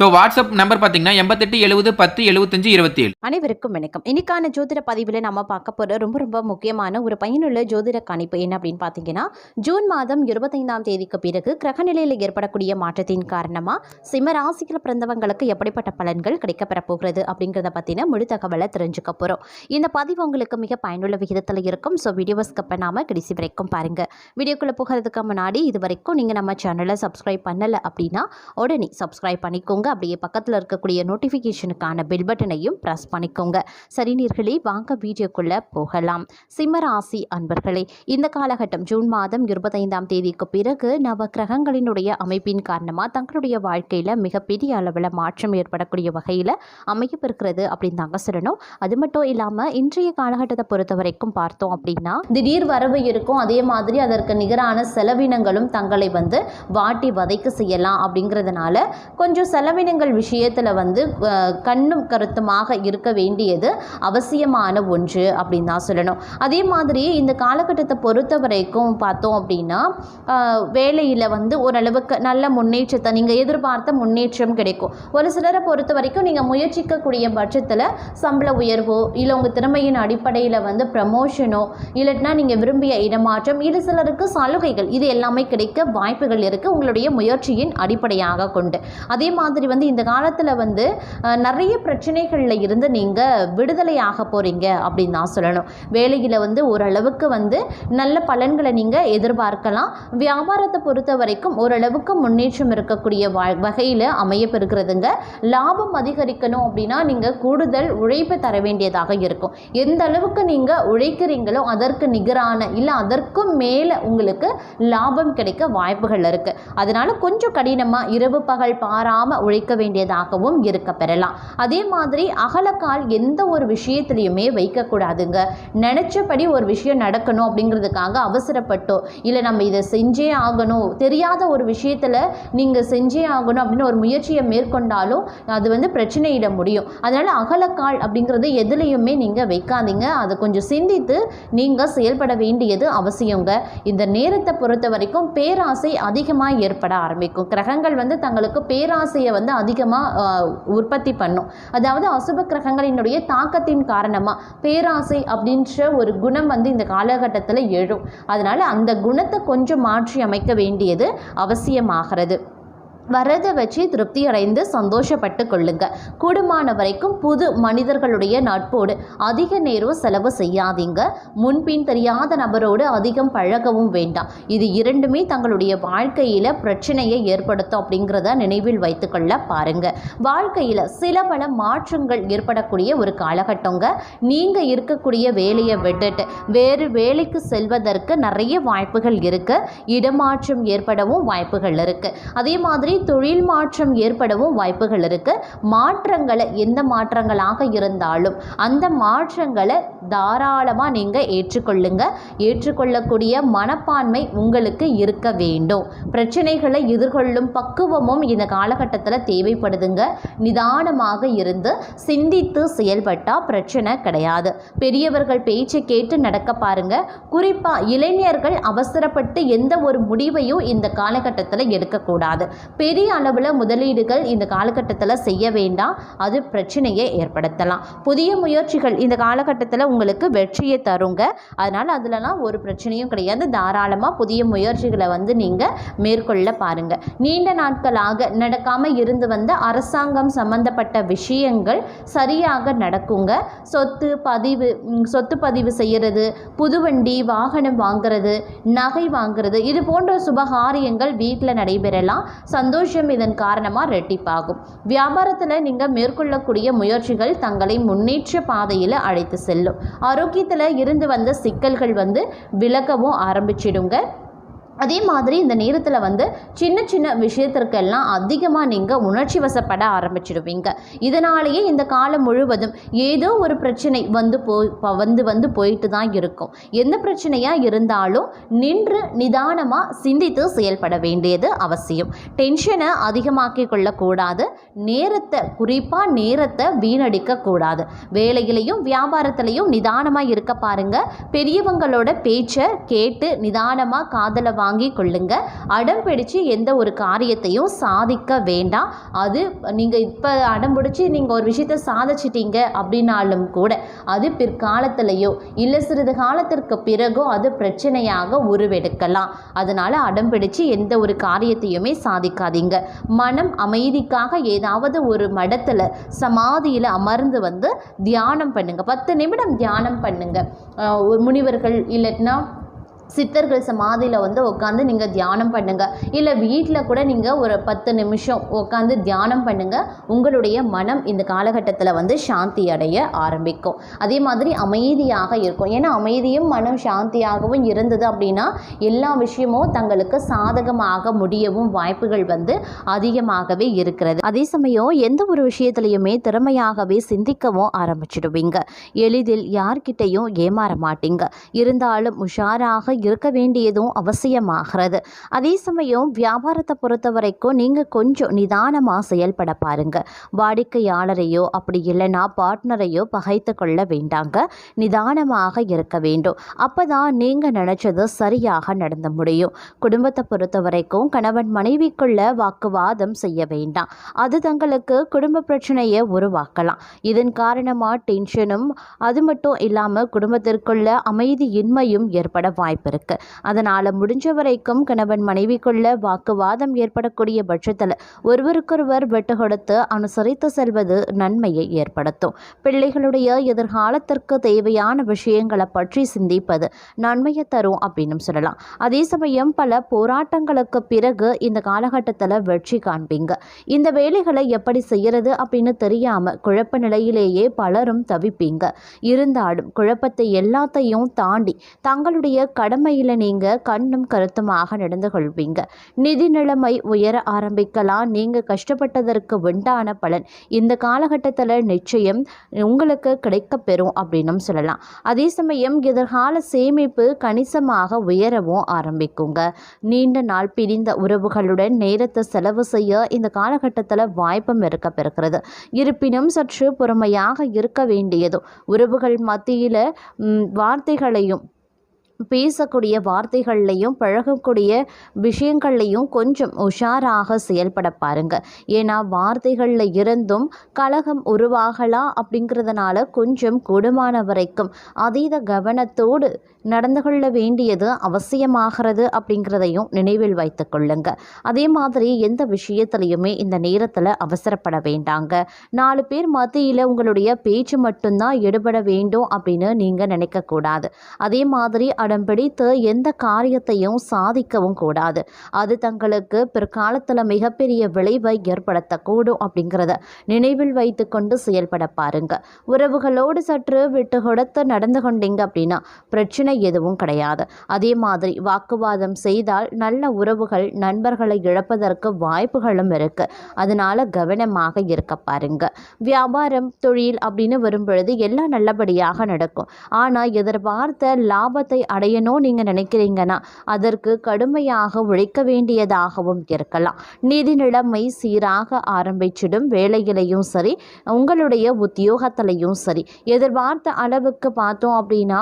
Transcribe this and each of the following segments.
So WhatsApp number பார்த்தீங்கன்னா எண்பத்தெட்டு எழுபது பத்து எழுபத்தஞ்சு இருபத்தி ஏழு அனைவருக்கும் வணக்கம். இன்னைக்கான ஜோதிட பதிவில் நம்ம பார்க்க போகிற ரொம்ப ரொம்ப முக்கியமான ஒரு பயனுள்ள ஜோதிட கணிப்பு என்ன அப்படின்னு பார்த்தீங்கன்னா ஜூன் மாதம் இருபத்தைந்தாம் தேதிக்கு பிறகு கிரகநிலையில் ஏற்படக்கூடிய மாற்றத்தின் காரணமாக சிம்ம ராசியில் பிறந்தவங்களுக்கு எப்படிப்பட்ட பலன்கள் கிடைக்கப்பெற போகிறது அப்படிங்கிறத பற்றின முழு தகவலை தெரிஞ்சுக்க போகிறோம் இந்த பதிவு உங்களுக்கு மிக பயனுள்ள விகிதத்தில் இருக்கும். ஸோ வீடியோ ஸ்கிப் பண்ணாமல் கடைசி வரைக்கும் பாருங்கள் வீடியோக்குள்ளே போகிறதுக்கு முன்னாடி இது வரைக்கும் நீங்கள் நம்ம சேனலை சப்ஸ்கிரைப் பண்ணலை அப்படின்னா உடனே சப்ஸ்கிரைப் பண்ணிக்கோங்க. அப்படியே பக்கத்தில் இருக்கக்கூடிய நோட்டிஃபிகேஷனுக்கான பெல் பட்டனையும் ப்ரெஸ் பண்ணிக்கோங்க. சரி நீர்களே வாங்க வீடியோக்குள்ளே போகலாம். சிம்மராசி அன்பர்களே இந்த காலகட்டம் ஜூன் மாதம் இருபத்தைந்தாம் தேதிக்கு பிறகு நவ கிரகங்களினுடைய அமைப்பின் காரணமாக தங்களுடைய வாழ்க்கையில் மிகப்பெரிய அளவில் மாற்றம் ஏற்படக்கூடிய வகையில் அமையப்பெறுகிறது அப்படின்னு தாங்க சொல்லணும். அது மட்டும் இல்லாமல் இன்றைய காலகட்டத்தை பொறுத்த வரைக்கும் பார்த்தோம் அப்படின்னா திடீர் வரவு இருக்கும். அதே மாதிரி அதற்கு நிகரான செலவினங்களும் தங்களை வந்து வாட்டி வதைக்க செய்யலாம் அப்படிங்கிறதுனால கொஞ்சம் செலவினங்கள் விஷயத்தில் வந்து கண்ணும் கருத்துமாக இருக்க வேண்டியது அவசியமான ஒன்று அப்படின்னு தான் சொல்லணும். அதே மாதிரி இந்த காலகட்டத்தை பொறுத்த வரைக்கும் பார்த்தோம் அப்படின்னா வேலையில் வந்து ஓரளவுக்கு நல்ல முன்னேற்றத்தை நீங்கள் எதிர்பார்த்த முன்னேற்றம் கிடைக்கும். ஒரு சிலரை பொறுத்த வரைக்கும் நீங்கள் முயற்சிக்கக்கூடிய பட்சத்தில் சம்பள உயர்வோ இல்லை உங்கள் திறமையின் அடிப்படையில் வந்து ப்ரமோஷனோ இல்லைன்னா நீங்கள் விரும்பிய இடமாற்றம் இது சிலருக்கு சலுகைகள் இது எல்லாமே கிடைக்க வாய்ப்புகள் இருக்குது உங்களுடைய முயற்சியின் அடிப்படையாக கொண்டு. அதே மாதிரி வந்து இந்த காலத்தில் வந்து நிறைய பிரச்சனைகளில் இருந்து நீங்கள் ஆக போகிறீங்க அப்படின்னு தான் சொல்லணும். வேலையில் வந்து ஓரளவுக்கு வந்து நல்ல பலன்களை நீங்கள் எதிர்பார்க்கலாம். வியாபாரத்தை பொறுத்த வரைக்கும் ஓரளவுக்கு முன்னேற்றம் இருக்கக்கூடிய வா வகையில் அமையப்பெறுகிறதுங்க. லாபம் அதிகரிக்கணும் அப்படின்னா நீங்கள் கூடுதல் உழைப்பு தர வேண்டியதாக இருக்கும். எந்த அளவுக்கு நீங்கள் உழைக்கிறீங்களோ அதற்கு நிகரான இல்லை அதற்கும் மேலே உங்களுக்கு லாபம் கிடைக்க வாய்ப்புகள் இருக்குது அதனால் கொஞ்சம் கடினமாக இரவு பகல் பாராமல் உழைக்க வேண்டியதாகவும் இருக்க பெறலாம். அதே மாதிரி அகலக்கால் எந்த ஒரு விஷயத்துலையுமே வைக்கக்கூடாதுங்க நினச்சபடி ஒரு விஷயம் நடக்கணும் அப்படிங்கிறதுக்காக அவசரப்பட்டோ இல்லை நம்ம இதை செஞ்சே ஆகணும் தெரியாத ஒரு விஷயத்தில் நீங்கள் செஞ்சே ஆகணும் அப்படின்னு ஒரு முயற்சியை மேற்கொண்டாலும் அது வந்து பிரச்சனையிட முடியும். அதனால் அகலக்கால் அப்படிங்கிறது எதுலேயுமே நீங்கள் வைக்காதீங்க. அதை கொஞ்சம் சிந்தித்து நீங்கள் செயல்பட வேண்டியது அவசியங்க. இந்த நேரத்தை பொறுத்த வரைக்கும் பேராசை அதிகமாக ஏற்பட ஆரம்பிக்கும். கிரகங்கள் வந்து தங்களுக்கு பேராசையை வந்து அதிகமாக உற்பத்தி பண்ணும். அதாவது அசுப கிரகங்களினுடைய தாக்கத்தின் காரணமாக பேராசை அப்படின்ற ஒரு குணம் வந்து இந்த காலகட்டத்தில் எழும். அதனால் அந்த குணத்தை கொஞ்சம் மாற்றி அமைக்க வேண்டியது அவசியமாகிறது. வரதை வச்சு திருப்தி அடைந்து சந்தோஷப்பட்டு கொள்ளுங்க. கூடுமான வரைக்கும் புது மனிதர்களுடைய நட்போடு அதிக நேரம் செலவு செய்யாதீங்க. முன்பின் தெரியாத நபரோடு அதிகம் பழகவும் வேண்டாம். இது இரண்டுமே தங்களுடைய வாழ்க்கையில் பிரச்சனையை ஏற்படுத்தும் அப்படிங்கிறத நினைவில் வைத்துக்கொள்ள பாருங்க. வாழ்க்கையில் சில பல மாற்றங்கள் ஏற்படக்கூடிய ஒரு காலகட்டங்க. நீங்கள் இருக்கக்கூடிய வேலையை விட்டுட்டு வேறு வேலைக்கு செல்வதற்கு நிறைய வாய்ப்புகள் இருக்கு. இடமாற்றம் ஏற்படவும் வாய்ப்புகள் இருக்கு. அதே மாதிரி தொழில் மாற்றம் ஏற்படவும் வாய்ப்புகள் இருக்கு. மாற்றங்களை எந்த மாற்றங்களாக இருந்தாலும் அந்த மாற்றங்களை தாராளமாக நீங்கள் ஏற்றுக்கொள்ளுங்க. ஏற்றுக்கொள்ளக்கூடிய மனப்பான்மை உங்களுக்கு இருக்க வேண்டும். பிரச்சனைகளை எதிர்கொள்ளும் பக்குவமும் இந்த காலகட்டத்தில் தேவைப்படுதுங்க. நிதானமாக இருந்து சிந்தித்து செயல்பட்டால் பிரச்சனை கிடையாது. பெரியவர்கள் பேச்சை கேட்டு நடக்க பாருங்க. குறிப்பாக இளைஞர்கள் அவசரப்பட்டு எந்த ஒரு முடிவையும் இந்த காலகட்டத்தில் எடுக்கக்கூடாது. பெரிய அளவில் முதலீடுகள் இந்த காலகட்டத்தில் செய்ய வேண்டாம். அது பிரச்சனையை ஏற்படுத்தலாம். புதிய முயற்சிகள் இந்த காலகட்டத்தில் உங்களுக்கு வெற்றியை தருங்க. அதனால் அதுலலாம் ஒரு பிரச்சனையும் கிடையாது. தாராளமாக புதிய முயற்சிகளை வந்து நீங்கள் மேற்கொள்ள பாருங்கள் நீண்ட நாட்களாக நடக்காமல் இருந்து வந்த அரசாங்கம் சம்பந்தப்பட்ட விஷயங்கள் சரியாக நடக்குங்க. சொத்து பதிவு சொத்து பதிவு செய்கிறது புது வண்டி வாகனம் வாங்குறது நகை வாங்குறது இது போன்ற சுபகாரியங்கள் வீட்டில் நடைபெறலாம். சந்த சந்தோஷம் இதன் காரணமாக ரெட்டிப்பாகும். வியாபாரத்தில் நீங்கள் மேற்கொள்ளக்கூடிய முயற்சிகள் தங்களை முன்னேற்ற பாதையில் அழைத்து செல்லும். ஆரோக்கியத்தில் இருந்து வந்த சிக்கல்கள் வந்து விலகவும் ஆரம்பிச்சிடுங்க. அதே மாதிரி இந்த நேரத்தில் வந்து சின்ன சின்ன விஷயத்திற்கெல்லாம் அதிகமாக நீங்கள் உணர்ச்சி வசப்பட ஆரம்பிச்சிடுவீங்க. இதனாலேயே இந்த காலம் முழுவதும் ஏதோ ஒரு பிரச்சனை வந்து போய் வந்து வந்து போயிட்டு தான் இருக்கும். எந்த பிரச்சனையாக இருந்தாலும் நின்று நிதானமாக சிந்தித்து செயல்பட வேண்டியது அவசியம். டென்ஷனை அதிகமாக்கி கொள்ளக்கூடாது. நேரத்தை குறிப்பாக நேரத்தை வீணடிக்க கூடாது. வேலையிலையும் வியாபாரத்திலையும் நிதானமாக இருக்க பாருங்க. பெரியவங்களோட பேச்சை கேட்டு நிதானமாக காதலை வாங்கி கொள்ளுங்க. அடம் பிடிச்சு எந்த ஒரு காரியத்தையும் சாதிக்க வேண்டாம். அது நீங்கள் இப்போ அடம் பிடிச்சி நீங்கள் ஒரு விஷயத்த சாதிச்சிட்டீங்க அப்படின்னாலும் கூட அது பிற்காலத்திலையோ இல்லை சிறிது காலத்திற்கு பிறகோ அது பிரச்சனையாக உருவெடுக்கலாம். அதனால் அடம் பிடிச்சு எந்த ஒரு காரியத்தையுமே சாதிக்காதீங்க. மனம் அமைதிக்காக ஏதாவது ஒரு மடத்தில் சமாதியில் அமர்ந்து வந்து தியானம் பண்ணுங்கள் பத்து நிமிடம் தியானம் பண்ணுங்கள் முனிவர்கள் இல்லைன்னா சித்தர்கள் சமாதியில் வந்து உட்காந்து நீங்கள் தியானம் பண்ணுங்கள் இல்லை வீட்டில் கூட நீங்கள் ஒரு பத்து நிமிஷம் உட்காந்து தியானம் பண்ணுங்கள் உங்களுடைய மனம் இந்த காலகட்டத்தில் வந்து சாந்தி அடைய ஆரம்பிக்கும். அதே மாதிரி அமைதியாக இருக்கும். ஏன்னா அமைதியும் மனம் சாந்தியாகவும் இருந்தது அப்படின்னா எல்லா விஷயமும் தங்களுக்கு சாதகமாக முடியவும் வாய்ப்புகள் வந்து அதிகமாகவே இருக்கிறது. அதே சமயம் எந்த ஒரு விஷயத்துலையுமே திறமையாகவே சிந்திக்கவும் ஆரம்பிச்சிடுவீங்க. எளிதில் யார்கிட்டையும் ஏமாற மாட்டீங்க. இருந்தாலும் உஷாராக இருக்க வேண்டியதும் அவசியமாகிறது. அதே சமயம் வியாபாரத்தை பொறுத்த வரைக்கும் நீங்கள் கொஞ்சம் நிதானமாக செயல்பட பாருங்க. வாடிக்கையாளரையோ அப்படி இல்லைன்னா பார்ட்னரையோ பகைத்து கொள்ள வேண்டாங்க. நிதானமாக இருக்க வேண்டும். அப்போ தான் நீங்கள் நினச்சது சரியாக நடந்து முடியும். குடும்பத்தை பொறுத்த வரைக்கும் கணவன் மனைவிக்குள்ள வாக்குவாதம் செய்ய வேண்டாம். அது தங்களுக்கு குடும்ப பிரச்சனையை உருவாக்கலாம். இதன் காரணமாக டென்ஷனும் அது மட்டும் இல்லாமல் குடும்பத்திற்குள்ள அமைதியின்மையும் ஏற்பட வாய்ப்பு இருக்கு. அதனால் முடிஞ்ச வரைக்கும் கணவன் மனைவிக்குள்ள வாக்குவாதம் ஏற்படக்கூடிய பட்சத்தில் ஒருவருக்கொருவர் விட்டு கொடுத்து அனுசரித்து செல்வது நன்மையை ஏற்படுத்தும். பிள்ளைகளுடைய எதிர்காலத்திற்கு தேவையான விஷயங்களை பற்றி சிந்திப்பது நன்மையை தரும் அப்படின்னு சொல்லலாம். அதே சமயம் பல போராட்டங்களுக்கு பிறகு இந்த காலகட்டத்தில் வெற்றி காண்பீங்க. இந்த வேலைகளை எப்படி செய்யறது அப்படின்னு தெரியாம குழப்ப நிலையிலேயே பலரும் தவிப்பீங்க. இருந்தாலும் குழப்பத்தை எல்லாத்தையும் தாண்டி தங்களுடைய கடமையில் நீங்கள் கண்ணும் கருத்துமாக நடந்து கொள்வீங்க. நிதி நிலைமை உயர ஆரம்பிக்கலாம். நீங்கள் கஷ்டப்பட்டதற்கு உண்டான பலன் இந்த காலகட்டத்தில் நிச்சயம் உங்களுக்கு கிடைக்கப் பெறும் அப்படின்னும் சொல்லலாம். அதே சமயம் எதிர்கால சேமிப்பு கணிசமாக உயரவும் ஆரம்பிக்குங்க. நீண்ட நாள் பிரிந்த உறவுகளுடன் நேரத்தை செலவு செய்ய இந்த காலகட்டத்தில் வாய்ப்பும் இருக்க பெறுகிறது. இருப்பினும் சற்று பொறுமையாக இருக்க வேண்டியதும் உறவுகள் மத்தியில் வார்த்தைகளையும் பேசக்கூடிய வார்த்தைகள்லையும் பழகக்கூடிய விஷயங்கள்லையும் கொஞ்சம் உஷாராக செயல்பட பாருங்க. ஏன்னா வார்த்தைகளில் இருந்தும் கலகம் உருவாகலாம் அப்படிங்கிறதுனால கொஞ்சம் கூடுமான வரைக்கும் அதீத கவனத்தோடு நடந்து கொள்ள வேண்டியது அவசியமாகிறது அப்படிங்கிறதையும் நினைவில் வைத்து கொள்ளுங்க. அதே மாதிரி எந்த விஷயத்துலையுமே இந்த நேரத்தில் அவசரப்பட வேண்டாங்க. நாலு பேர் மத்தியில் உங்களுடைய பேச்சு மட்டும்தான் எடுபட வேண்டும் அப்படின்னு நீங்கள் நினைக்கக்கூடாது அதே மாதிரி அடம் பிடித்து எந்த காரியத்தையும் சாதிக்கவும் கூடாது. அது தங்களுக்கு பிற்காலத்தில் மிகப்பெரிய விளைவை ஏற்படுத்தக்கூடும் அப்படிங்கிறத நினைவில் வைத்து கொண்டு செயல்பட பாருங்க. உறவுகளோடு சற்று விட்டு கொடுத்து நடந்து கொண்டீங்க அப்படின்னா பிரச்சனை எதுவும் கிடையாது. அதே மாதிரி வாக்குவாதம் செய்தால் நல்ல உறவுகள் நண்பர்களை இழப்பதற்கு வாய்ப்புகளும் இருக்கு. அதனால கவனமாக இருக்க பாருங்க. வியாபாரம் தொழில் அப்படின்னு வரும்பொழுது எல்லாம் நல்லபடியாக நடக்கும். ஆனால் எதிர்பார்த்த லாபத்தை அடையணும் நீங்கள் நினைக்கிறீங்கன்னா அதற்கு கடுமையாக உழைக்க வேண்டியதாகவும் இருக்கலாம். நிதி நிலைமை சீராக ஆரம்பிச்சிடும் வேலையிலையும் சரி உங்களுடைய உத்தியோகத்திலையும் சரி. எதிர்பார்த்த அளவுக்கு பார்த்தோம் அப்படின்னா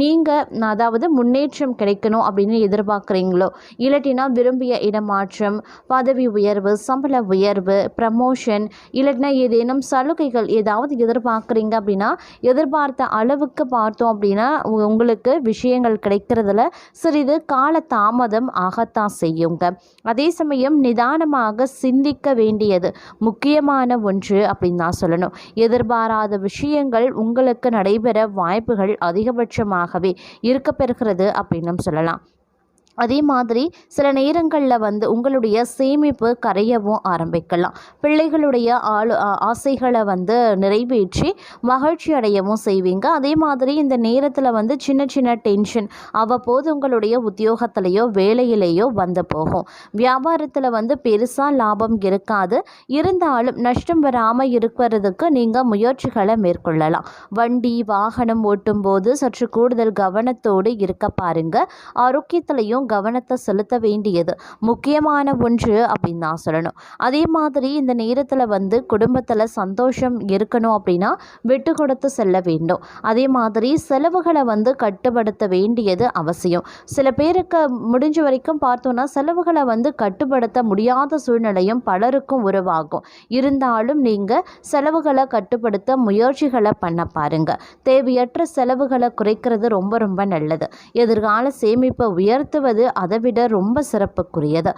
நீங்கள் அதாவது முன்னேற்றம் கிடைக்கணும் அப்படின்னு எதிர்பார்க்குறீங்களோ இல்லாட்டினா விரும்பிய இடமாற்றம் பதவி உயர்வு சம்பள உயர்வு ப்ரமோஷன் இல்லாட்டினா ஏதேனும் சலுகைகள் ஏதாவது எதிர்பார்க்குறீங்க அப்படின்னா எதிர்பார்த்த அளவுக்கு பார்த்தோம் அப்படின்னா உ- உங்களுக்கு விஷயங்கள் கிடைக்கிறதுல சிறிது கால தாமதம் ஆகத்தான் செய்யுங்க. அதே சமயம் நிதானமாக சிந்திக்க வேண்டியது முக்கியமான ஒன்று அப்படின்னு தான் சொல்லணும். எதிர்பாராத விஷயங்கள் உங்களுக்கு நடைபெற வாய்ப்புகள் அதிகபட்சமாகவே இருக்க பெறுகிறது அப்படின்னும் சொல்லலாம். அதே மாதிரி சில நேரங்களில் வந்து உங்களுடைய சேமிப்பு கரையவும் ஆரம்பிக்கலாம். பிள்ளைகளுடைய ஆளு ஆசைகளை வந்து நிறைவேற்றி மகிழ்ச்சி அடையவும் செய்வீங்க. அதே மாதிரி இந்த நேரத்தில் வந்து சின்ன சின்ன டென்ஷன் அவ்வப்போது உங்களுடைய உத்தியோகத்திலேயோ வேலையிலேயோ வந்து போகும். வியாபாரத்தில் வந்து பெருசாக லாபம் இருக்காது. இருந்தாலும் நஷ்டம் வராமல் இருக்கிறதுக்கு நீங்கள் முயற்சிகளை மேற்கொள்ளலாம். வண்டி வாகனம் ஓட்டும்போது சற்று கூடுதல் கவனத்தோடு இருக்க பாருங்க. ஆரோக்கியத்திலையும் கவனத்தை செலுத்த வேண்டியது முக்கியமான ஒன்று அப்படின்னு நான் சொல்லணும். அதே மாதிரி இந்த நேரத்தில் வந்து குடும்பத்தில் சந்தோஷம் இருக்கணும் அப்படின்னா விட்டு கொடுத்து செல்ல வேண்டும். அதே மாதிரி செலவுகளை வந்து கட்டுப்படுத்த வேண்டியது அவசியம். சில பேருக்கு முடிஞ்ச வரைக்கும் பார்த்தோன்னா செலவுகளை வந்து கட்டுப்படுத்த முடியாத சூழ்நிலையும் பலருக்கும் உருவாகும். இருந்தாலும் நீங்கள் செலவுகளை கட்டுப்படுத்த முயற்சிகளை பண்ண பாருங்க. தேவையற்ற செலவுகளை குறைக்கிறது ரொம்ப ரொம்ப நல்லது. எதிர்கால சேமிப்பை உயர்த்துவது அதை விட ரொம்ப சிறப்புக்குரியது.